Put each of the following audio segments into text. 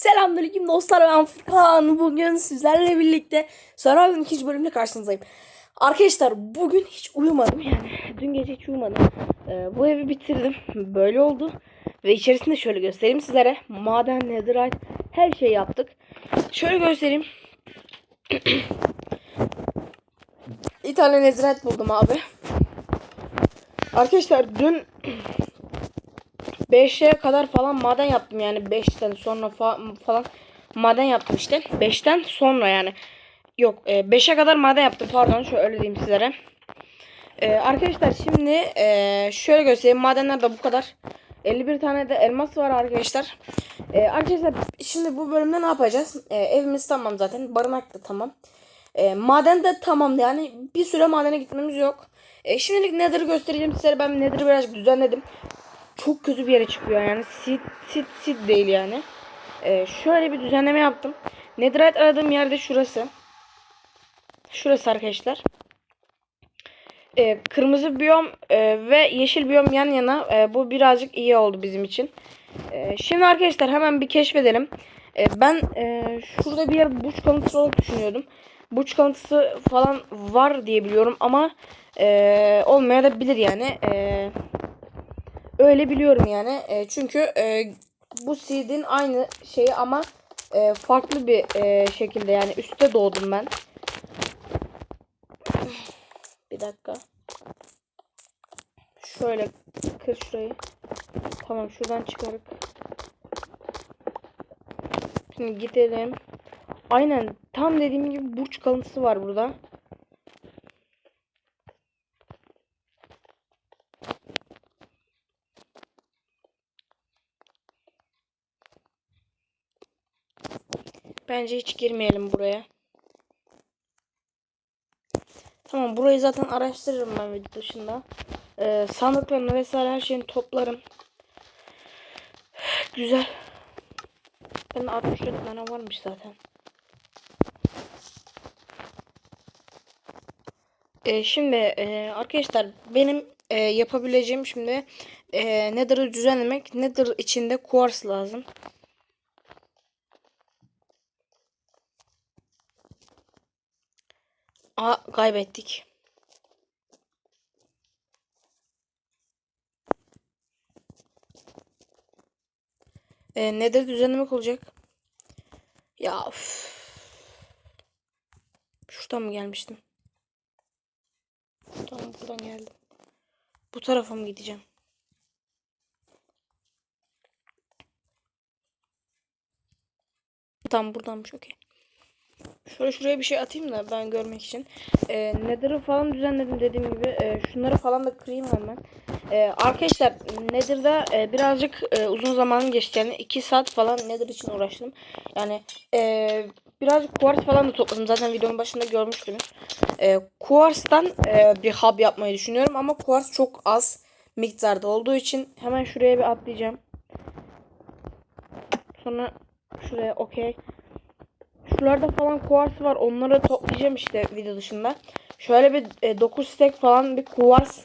Selamünaleyküm dostlar ben Furkan. Bugün sizlerle birlikte Survivor'ın ikinci bölümüyle karşınızdayım. Arkadaşlar bugün hiç uyumadım yani. Dün gece hiç uyumadım. Ee, bu evi bitirdim. Böyle oldu. Ve içerisinde şöyle göstereyim sizlere. Maden, netherite her şeyi yaptık. Şöyle göstereyim. Bir tane netherite buldum abi. Arkadaşlar dün 5'e kadar falan maden yaptım yani 5'ten sonra fa- falan maden yaptım işte. 5'ten sonra yani. Yok 5'e kadar maden yaptım pardon şöyle öyle diyeyim sizlere. E, arkadaşlar şimdi e, şöyle göstereyim madenler de bu kadar. 51 tane de elmas var arkadaşlar. E, arkadaşlar şimdi bu bölümde ne yapacağız? E, evimiz tamam zaten. Barınak da tamam. E, maden de tamam yani bir süre madene gitmemiz yok. E, şimdilik Nether'ı göstereceğim sizlere. Ben Nether'ı birazcık düzenledim çok kötü bir yere çıkıyor yani. Sit sit sit değil yani. Ee, şöyle bir düzenleme yaptım. Netherite aradığım yerde şurası. Şurası arkadaşlar. Ee, kırmızı biyom e, ve yeşil biyom yan yana. E, bu birazcık iyi oldu bizim için. E, şimdi arkadaşlar hemen bir keşfedelim. E, ben e, şurada bir yer buç kalıntısı olarak düşünüyordum. Buç kalıntısı falan var diye biliyorum ama e, olmaya yani. Eee Öyle biliyorum yani. E, çünkü e, bu seed'in aynı şeyi ama e, farklı bir e, şekilde yani üstte doğdum ben. Bir dakika. Şöyle kır şurayı. Tamam şuradan çıkarıp. Şimdi gidelim. Aynen tam dediğim gibi burç kalıntısı var burada. Bence hiç girmeyelim buraya. Tamam burayı zaten araştırırım ben video dışında. Ee, sandıklarını vesaire her şeyini toplarım. Güzel. Ben 64 tane varmış zaten. Ee, şimdi e, arkadaşlar benim e, yapabileceğim şimdi e, Nether'ı düzenlemek. Nether içinde quartz lazım. Aa kaybettik. Ee, nedir düzenlemek olacak? Ya üf. Şuradan mı gelmiştim? Tamam buradan geldim. Bu tarafa mı gideceğim? Tamam buradanmış okey. Şöyle şuraya bir şey atayım da ben görmek için. Ee, Nether'ı falan düzenledim dediğim gibi. Ee, şunları falan da kırayım hemen. Ee, arkadaşlar Nether'da e, birazcık e, uzun zaman geçti. Yani 2 saat falan Nether için uğraştım. Yani e, birazcık quartz falan da topladım. Zaten videonun başında görmüştünüz. E, quartz'tan e, bir hub yapmayı düşünüyorum. Ama quartz çok az miktarda olduğu için hemen şuraya bir atlayacağım. Sonra şuraya okey. Şuralarda falan kuvars var. Onları toplayacağım işte video dışında. Şöyle bir e, 9 stack falan bir kuvars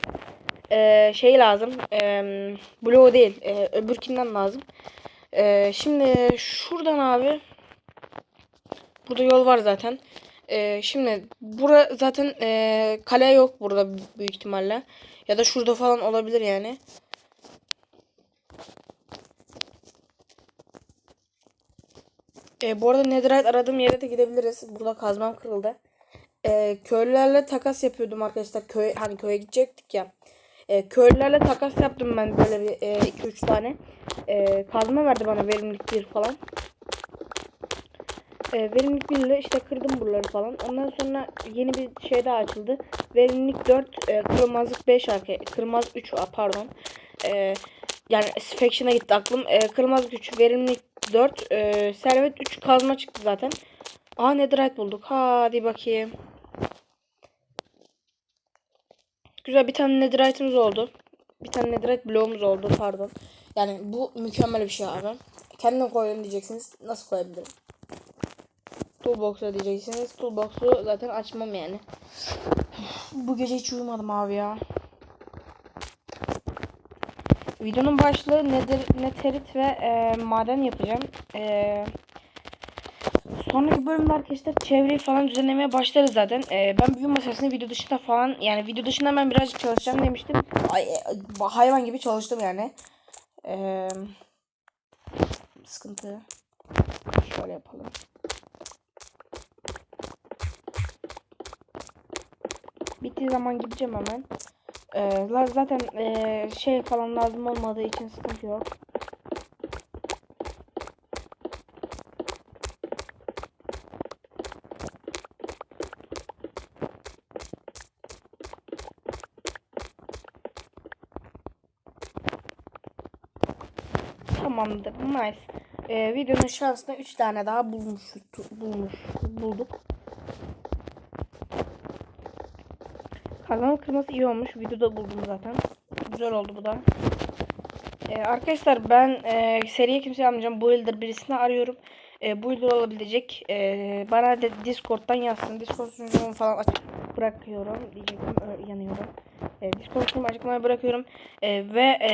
e, şey lazım. E, bloğu değil. E, öbürkinden lazım. E, şimdi şuradan abi burada yol var zaten. E, şimdi bura zaten e, kale yok burada büyük ihtimalle. Ya da şurada falan olabilir yani. E, bu arada Netherite aradığım yere de gidebiliriz. Burada kazmam kırıldı. E, köylülerle takas yapıyordum arkadaşlar. Köy hani köye gidecektik ya. E, köylülerle takas yaptım ben böyle bir 2-3 e, tane. E, kazma verdi bana verimlilik bir falan. E, verimlilik 1 ile işte kırdım buraları falan. Ondan sonra yeni bir şey daha açıldı. Verimlilik 4, e, kırmazlık 5 arka, kırmaz 3 pardon. E, yani Faction'a gitti aklım. E, kırmazlık 3, verimlilik 4. E, servet 3 kazma çıktı zaten. Aa netherite bulduk. Hadi bakayım. Güzel bir tane netherite'imiz oldu. Bir tane netherite bloğumuz oldu pardon. Yani bu mükemmel bir şey abi. Kendim koyun diyeceksiniz. Nasıl koyabilirim? Toolbox'a diyeceksiniz. Toolbox'u zaten açmam yani. Bu gece hiç uyumadım abi ya. Videonun başlığı nedir, neterit ve e, maden yapacağım. E, sonraki bölümde arkadaşlar çevreyi falan düzenlemeye başlarız zaten. Ee, ben büyü masasını video dışında falan yani video dışında ben birazcık çalışacağım demiştim. Ay, e, hayvan gibi çalıştım yani. Ee, sıkıntı. Şöyle yapalım. Bittiği zaman gideceğim hemen. Ee, zaten ee, şey falan lazım olmadığı için sıkıntı yok. Tamamdır. Nice. Ee, videonun şansına 3 tane daha bulmuş, bulmuş bulduk. Kazanın kırması iyi olmuş. Videoda buldum zaten. Güzel oldu bu da. Ee, arkadaşlar ben e, seriye kimse almayacağım. Bu yıldır birisini arıyorum. E, bu yıldır olabilecek. E, bana de Discord'dan yazsın. Discord sunucumu falan açık bırakıyorum. Diyecektim. Yanıyorum. E, Discord açıklamaya bırakıyorum. E, ve e,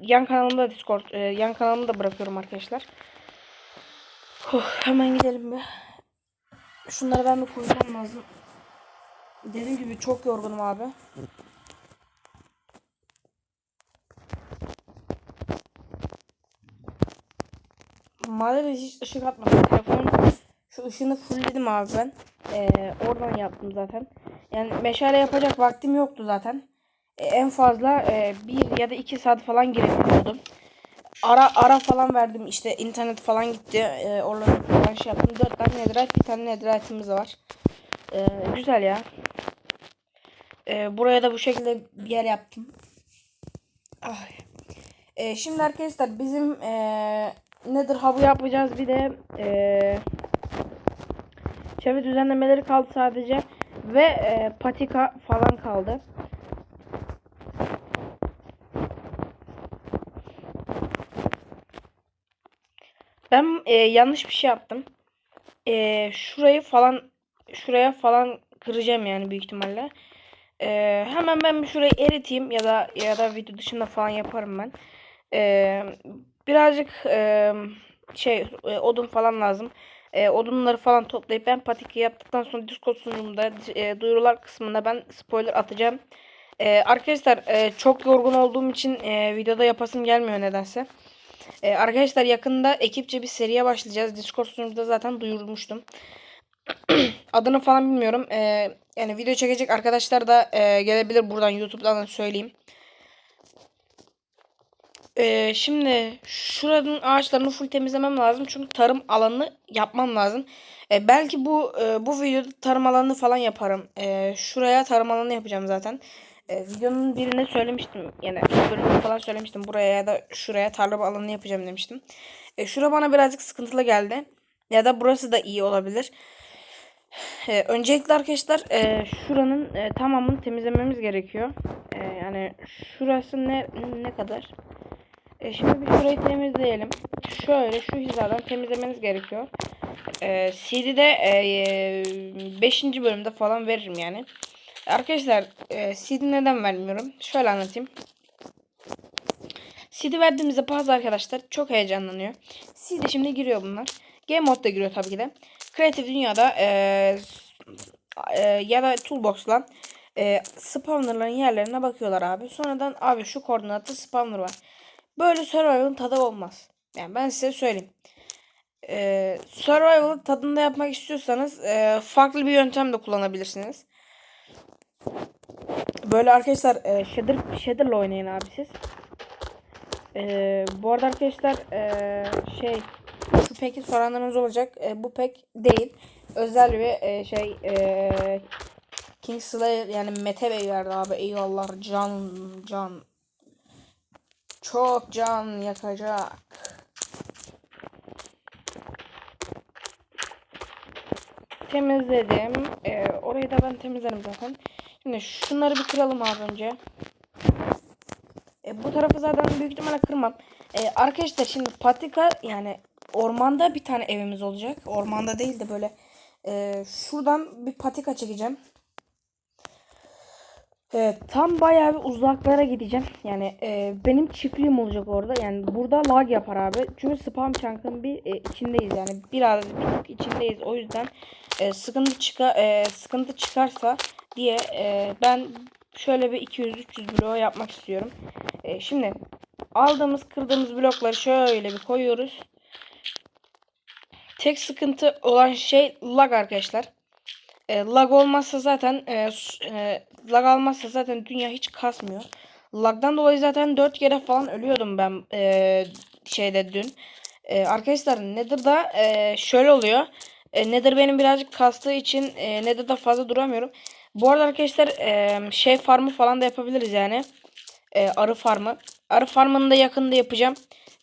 yan kanalımda Discord e, yan kanalımı da bırakıyorum arkadaşlar. Huh, hemen gidelim bir. Şunları ben bir koymam lazım. Dediğim gibi çok yorgunum abi. Mahallede hiç ışık atmadım. Telefonun şu ışığını fullledim abi ben. Ee, oradan yaptım zaten. Yani meşale yapacak vaktim yoktu zaten. Ee, en fazla e, bir ya da iki saat falan girebiliyordum. Ara ara falan verdim işte internet falan gitti. Ee, oraları falan şey yaptım. Dört tane netherite bir tane netherite'imiz var. Ee, güzel ya. Ee, buraya da bu şekilde bir yer yaptım. Ay. Ee, şimdi arkadaşlar bizim ee, nedir hub'ı yapacağız bir de ee, çevre düzenlemeleri kaldı sadece ve ee, patika falan kaldı. Ben ee, yanlış bir şey yaptım. Ee, şurayı falan şuraya falan kıracağım yani büyük ihtimalle. Ee, hemen ben şurayı eriteyim ya da ya da video dışında falan yaparım ben. Ee, birazcık e, şey e, odun falan lazım. E, odunları falan toplayıp ben patiki yaptıktan sonra Discord sunucumda e, duyurular kısmında ben spoiler atacağım. E, arkadaşlar e, çok yorgun olduğum için e, videoda yapasım gelmiyor nedense. E, arkadaşlar yakında ekipçe bir seriye başlayacağız. Discord sunucumda zaten duyurmuştum. Adını falan bilmiyorum. E, yani video çekecek arkadaşlar da e, gelebilir buradan YouTube'dan da söyleyeyim. E, şimdi şuranın ağaçlarını full temizlemem lazım. Çünkü tarım alanı yapmam lazım. E, belki bu e, bu videoda tarım alanı falan yaparım. E, şuraya tarım alanı yapacağım zaten. E, videonun birine söylemiştim. Yani bölümde falan söylemiştim. Buraya ya da şuraya tarla alanı yapacağım demiştim. E, şura bana birazcık sıkıntılı geldi. Ya da burası da iyi olabilir. Ee, öncelikle arkadaşlar e, şuranın e, tamamını temizlememiz gerekiyor. E, yani şurası ne ne kadar? E, şimdi bir şurayı temizleyelim. Şöyle şu hizadan temizlemeniz gerekiyor. E, CD'de 5. bölümde falan veririm yani. Arkadaşlar e, CD neden vermiyorum? Şöyle anlatayım. CD verdiğimizde bazı arkadaşlar çok heyecanlanıyor. CD şimdi giriyor bunlar. Game modda giriyor tabii ki de. Kreatif dünyada e, e, ya da toolbox'la e, spawnerların yerlerine bakıyorlar abi. Sonradan abi şu koordinatta spawner var. Böyle survival'ın tadı olmaz. Yani ben size söyleyeyim. E, survival tadında yapmak istiyorsanız e, farklı bir yöntem de kullanabilirsiniz. Böyle arkadaşlar e, shader shader'la oynayın abi siz. E, bu arada arkadaşlar e, şey şu peki soranlarınız olacak. E, bu pek değil. Özel bir e, şey e, King Slayer yani Mete Bey verdi abi. Eyvallah can can. Çok can yakacak. Temizledim. E, orayı da ben temizlerim zaten. Şimdi şunları bir kıralım abi önce. E, bu tarafı zaten büyük ihtimalle kırmam. E, arkadaşlar şimdi patika yani ormanda bir tane evimiz olacak. Ormanda değil de böyle e, şuradan bir patika çekeceğim. Ee, tam bayağı bir uzaklara gideceğim. Yani e, benim çiftliğim olacak orada. Yani burada lag yapar abi. Çünkü spam chunk'ın bir e, içindeyiz yani. Biraz içindeyiz. O yüzden e, sıkıntı çıka e, sıkıntı çıkarsa diye e, ben şöyle bir 200-300 bloğu yapmak istiyorum. E, şimdi aldığımız kırdığımız blokları şöyle bir koyuyoruz. Tek sıkıntı olan şey lag arkadaşlar. E, lag olmazsa zaten e, e, lag almazsa zaten dünya hiç kasmıyor. Lagdan dolayı zaten 4 kere falan ölüyordum ben e, şeyde dün. E, arkadaşlar Nether'da e, şöyle oluyor. E, Nether benim birazcık kastığı için e, Nether'da fazla duramıyorum. Bu arada arkadaşlar e, şey farmı falan da yapabiliriz yani. E, arı farmı. Arı farmını da yakında yapacağım.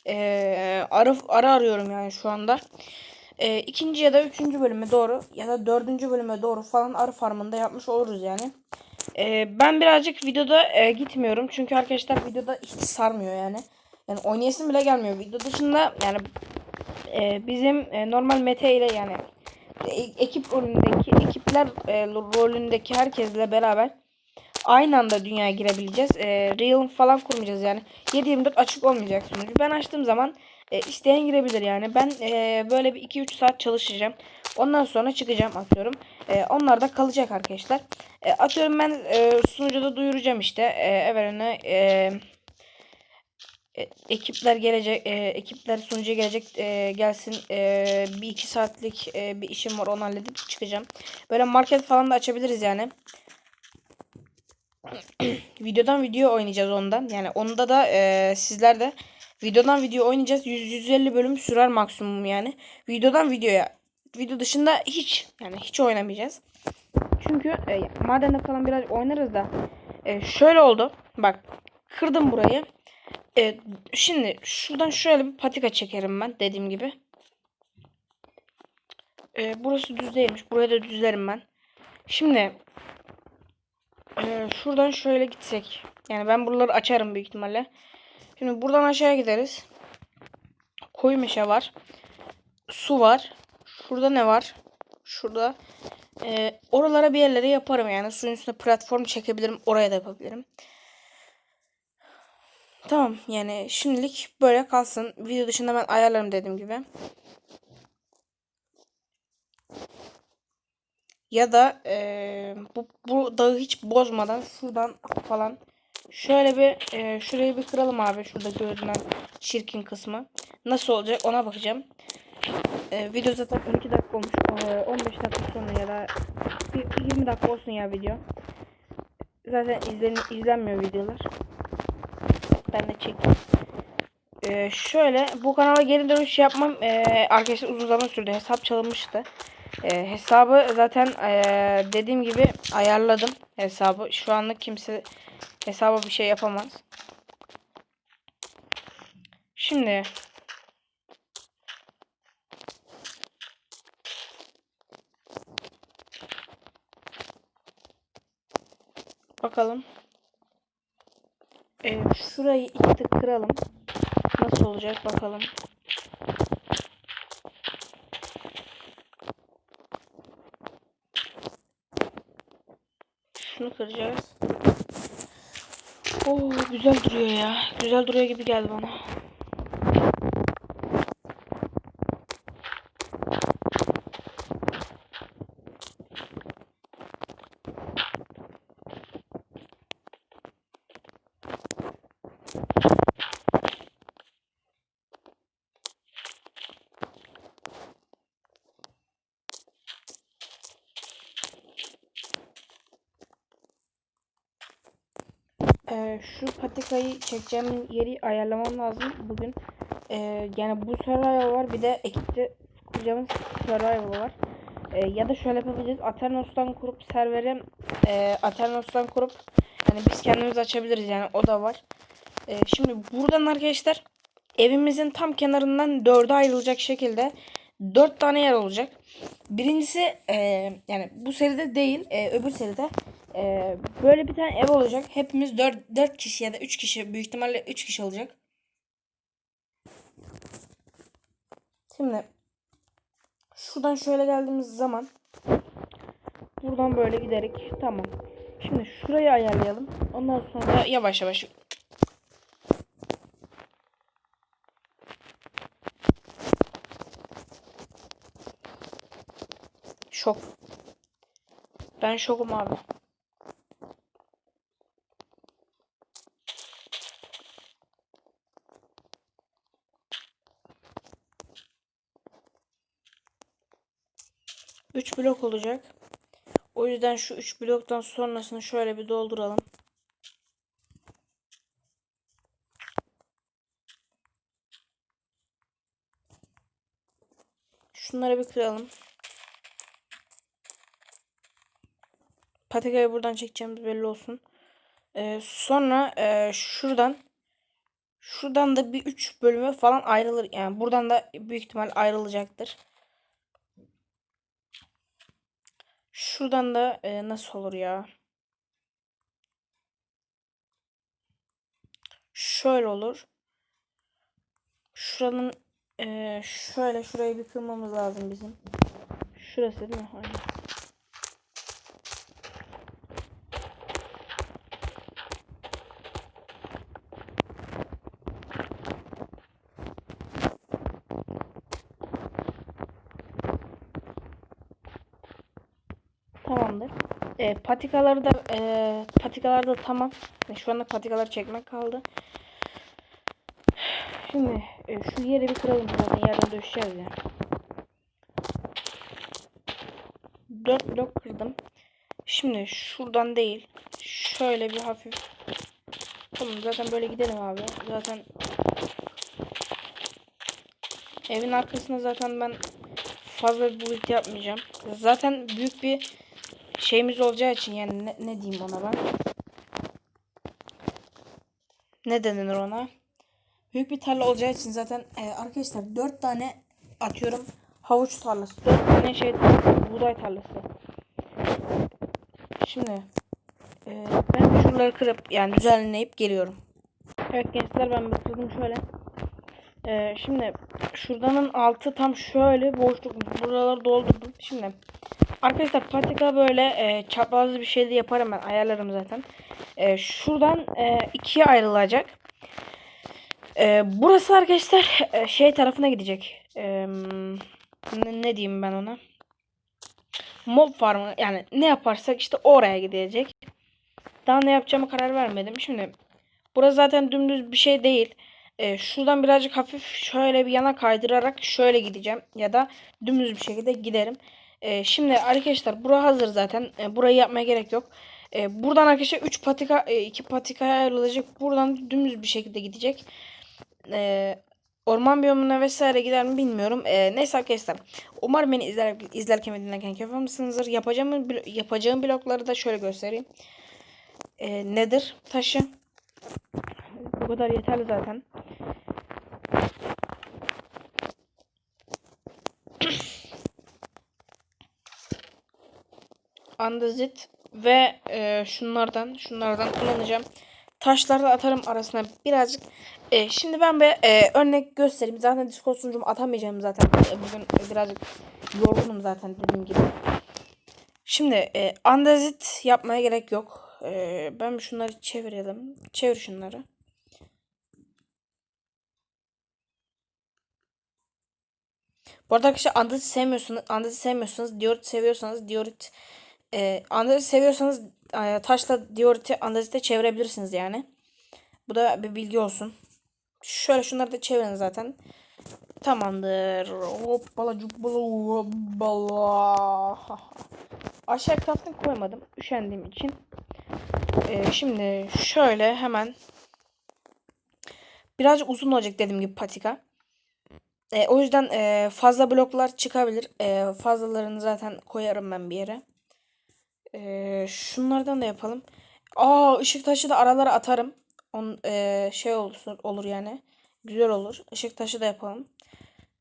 E, arı, arı arıyorum yani şu anda. E, ikinci ya da üçüncü bölüme doğru ya da dördüncü bölüme doğru falan arı farmında yapmış oluruz yani. E, ben birazcık videoda e, gitmiyorum çünkü arkadaşlar videoda hiç sarmıyor yani. Yani oynayasım bile gelmiyor. Video dışında yani e, bizim e, normal mete ile yani e, ekip rolündeki ekipler e, rolündeki herkesle beraber aynı anda dünyaya girebileceğiz. E, Realm falan kurmayacağız yani. 7-24 açık olmayacak sunucu. Ben açtığım zaman e, isteyen girebilir yani. Ben e, böyle bir 2-3 saat çalışacağım. Ondan sonra çıkacağım atıyorum. E, onlar da kalacak arkadaşlar. E, atıyorum ben e, sunucuda duyuracağım işte. E, evveline e, e, ekipler gelecek. E, ekipler sunucuya gelecek. E, gelsin. E, bir iki saatlik e, bir işim var. Onu halledip çıkacağım. Böyle market falan da açabiliriz yani videodan video oynayacağız ondan. Yani onda da e, sizler de videodan video oynayacağız. 100-150 bölüm sürer maksimum yani. Videodan videoya. Video dışında hiç yani hiç oynamayacağız. Çünkü e, madende falan biraz oynarız da e, şöyle oldu. Bak kırdım burayı. E, şimdi şuradan şöyle bir patika çekerim ben dediğim gibi. E, burası düz değilmiş. Buraya da düzlerim ben. Şimdi ee, şuradan şöyle gitsek. Yani ben buraları açarım büyük ihtimalle. Şimdi buradan aşağıya gideriz. Koyu meşe var. Su var. Şurada ne var? Şurada. Ee, oralara bir yerlere yaparım yani. Suyun üstüne platform çekebilirim. Oraya da yapabilirim. Tamam yani şimdilik böyle kalsın. Video dışında ben ayarlarım dediğim gibi. Ya da eee, bu, bu dağı hiç bozmadan şuradan falan şöyle bir eee, şurayı bir kıralım abi. Şurada görünen çirkin kısmı. Nasıl olacak ona bakacağım. Eee, video zaten 12 dakika olmuş. Eee, 15 dakika sonra ya da bir 20 dakika olsun ya video. Zaten izlen izlenmiyor videolar. Ben de çekeyim. Ee, şöyle bu kanala geri dönüş yapmam ee, arkadaşlar uzun zaman sürdü. Hesap çalınmıştı. Ee, hesabı zaten ee, dediğim gibi ayarladım hesabı. Şu anlık kimse hesaba bir şey yapamaz. Şimdi bakalım. Ee, şurayı iki tık kıralım. Nasıl olacak bakalım. Şunu kıracağız. Oo güzel duruyor ya. Güzel duruyor gibi geldi bana. Ee, şu patikayı çekeceğim yeri ayarlamam lazım bugün. Ee, yani bu survival var bir de ekipte kuracağımız survival var. Ee, ya da şöyle yapabiliriz. Aternos'tan kurup serveri e, Aternos'tan kurup yani biz kendimiz açabiliriz yani o da var. Ee, şimdi buradan arkadaşlar evimizin tam kenarından dörde ayrılacak şekilde dört tane yer olacak. Birincisi e, yani bu seride değil e, öbür seride e, böyle bir tane ev olacak. Hepimiz 4, 4 kişi ya da 3 kişi büyük ihtimalle 3 kişi olacak. Şimdi şuradan şöyle geldiğimiz zaman buradan böyle giderek tamam. Şimdi şurayı ayarlayalım. Ondan sonra yavaş yavaş Şok. Ben şokum abi. Üç blok olacak. O yüzden şu üç bloktan sonrasını şöyle bir dolduralım. Şunları bir kıralım. Patikayı buradan çekeceğimiz belli olsun. Ee, sonra e, şuradan şuradan da bir 3 bölüme falan ayrılır. Yani buradan da büyük ihtimal ayrılacaktır. Şuradan da e, nasıl olur ya? Şöyle olur. Şuranın e, şöyle şurayı bir kırmamız lazım bizim. Şurası değil mi? Aynen. Tamamdır. E, patikaları da e, patikalar da tamam. E, şu anda patikaları çekmek kaldı. Şimdi e, şu yeri bir kıralım zaten yerden döşeceğiz ya. 4 blok kırdım. Şimdi şuradan değil. Şöyle bir hafif. Tamam zaten böyle gidelim abi. Zaten evin arkasında zaten ben fazla bir build yapmayacağım. Zaten büyük bir şeyimiz olacağı için yani ne, ne diyeyim ona ben. Ne denir ona? Büyük bir tarla olacağı için zaten e, arkadaşlar 4 tane atıyorum havuç tarlası. 4 tane şey buğday tarlası. Şimdi e, ben şuraları kırıp yani düzenleyip geliyorum. Evet gençler ben bitirdim şöyle. E, şimdi şuradanın altı tam şöyle boşluk buraları doldurdum. Şimdi arkadaşlar patika böyle e, çaprazlı bir şey de yaparım ben ayarlarım zaten. E, şuradan e, ikiye ayrılacak. Ee, burası arkadaşlar e, şey tarafına gidecek. Ee, ne, ne diyeyim ben ona? Mob farmı yani ne yaparsak işte oraya gidecek. Daha ne yapacağımı karar vermedim. Şimdi burası zaten dümdüz bir şey değil. Ee, şuradan birazcık hafif şöyle bir yana kaydırarak şöyle gideceğim. Ya da dümdüz bir şekilde giderim. Ee, şimdi arkadaşlar bura hazır zaten. Ee, burayı yapmaya gerek yok. Ee, buradan arkadaşlar 3 patika 2 e, patikaya ayrılacak. Buradan dümdüz bir şekilde gidecek. Ee, orman biyomuna vesaire gider mi bilmiyorum. Ee, neyse arkadaşlar. Umarım beni izler, izlerken ve dinlerken keyif almışsınızdır. Yapacağım, yapacağım blokları da şöyle göstereyim. Ee, nedir taşı? Bu kadar yeterli zaten. Andezit ve e, şunlardan şunlardan kullanacağım. Taşları da atarım arasına birazcık. E, şimdi ben bir e, örnek göstereyim. Zaten Discord sunucumu atamayacağım zaten. E, bugün birazcık yorgunum zaten dediğim gibi. Şimdi e, andezit yapmaya gerek yok. E, ben şunları çevirelim. Çevir şunları. Bu arada arkadaşlar andezit sevmiyorsanız, andezit sevmiyorsanız, diorit seviyorsanız, diorit e, andezit seviyorsanız e, taşla dioriti andezite çevirebilirsiniz yani. Bu da bir bilgi olsun. Şöyle şunları da çevirin zaten. Tamamdır. Hoppala cubbala hoppala. Aşağı crafting koymadım. Üşendiğim için. Ee, şimdi şöyle hemen birazcık uzun olacak dediğim gibi patika. Ee, o yüzden e, fazla bloklar çıkabilir. E, fazlalarını zaten koyarım ben bir yere. E, şunlardan da yapalım. Aa ışık taşı da aralara atarım. On, e, şey olur, olur yani. Güzel olur. Işık taşı da yapalım.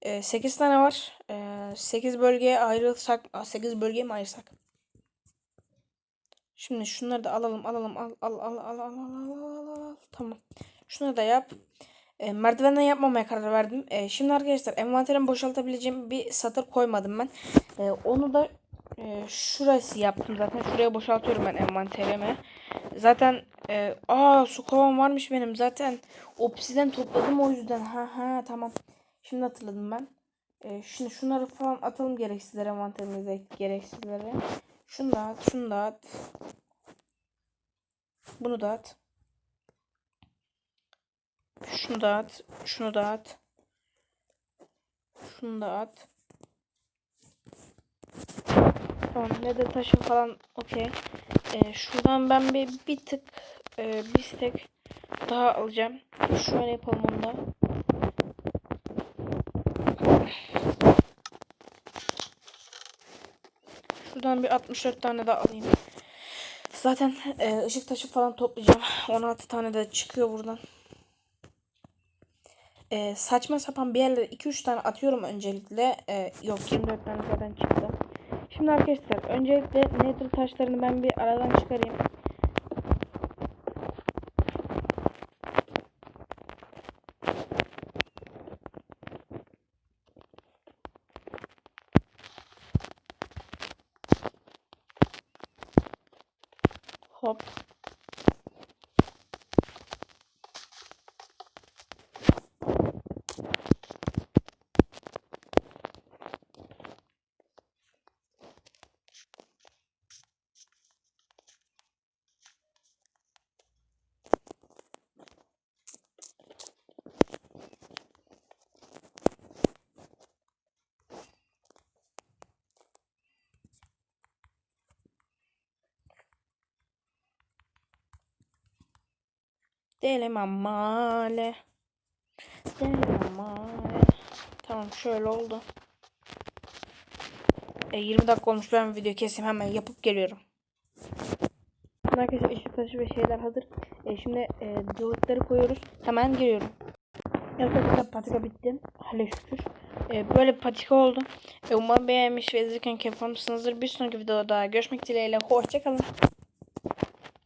E, 8 tane var. E, 8 bölgeye ayrılsak. 8 bölgeye mi ayırsak? Şimdi şunları da alalım alalım al al al al al al al al al tamam. Şunu da yap. E, merdivenden yapmamaya karar verdim. E, şimdi arkadaşlar envanterimi boşaltabileceğim bir satır koymadım ben. E, onu da Ee, şurası yaptım zaten. Şuraya boşaltıyorum ben envanterimi. Zaten e, aa su kovam varmış benim. Zaten obsiden topladım o yüzden. Ha ha tamam. Şimdi hatırladım ben. Ee, şimdi şunları falan atalım gereksizlere envanterimize gereksizlere. Şunu da at, şunu da at. Bunu da at. Şunu da at, şunu da at. Şunu da at. Tamam ne de taşı falan okey. Ee, şuradan ben bir, bir tık e, bir stek daha alacağım. Şöyle yapalım onu da. Şuradan bir 64 tane daha alayım. Zaten e, ışık taşı falan toplayacağım. 16 tane de çıkıyor buradan. E, saçma sapan bir yerlere 2-3 tane atıyorum öncelikle. E, yok 24 tane zaten çıktı. Şimdi arkadaşlar öncelikle nether taşlarını ben bir aradan çıkarayım. Delemem male. Delemem male. Tamam şöyle oldu. E, 20 dakika olmuş ben video keseyim hemen yapıp geliyorum. Arkadaşlar ışık taşı ve şeyler hazır. E, şimdi e, diyotları koyuyoruz. Hemen geliyorum. Arkadaşlar patika bitti. Hale şükür. E, böyle patika oldu. E, umarım beğenmiş ve izlerken keyif almışsınızdır. Bir sonraki videoda daha görüşmek dileğiyle. Hoşçakalın.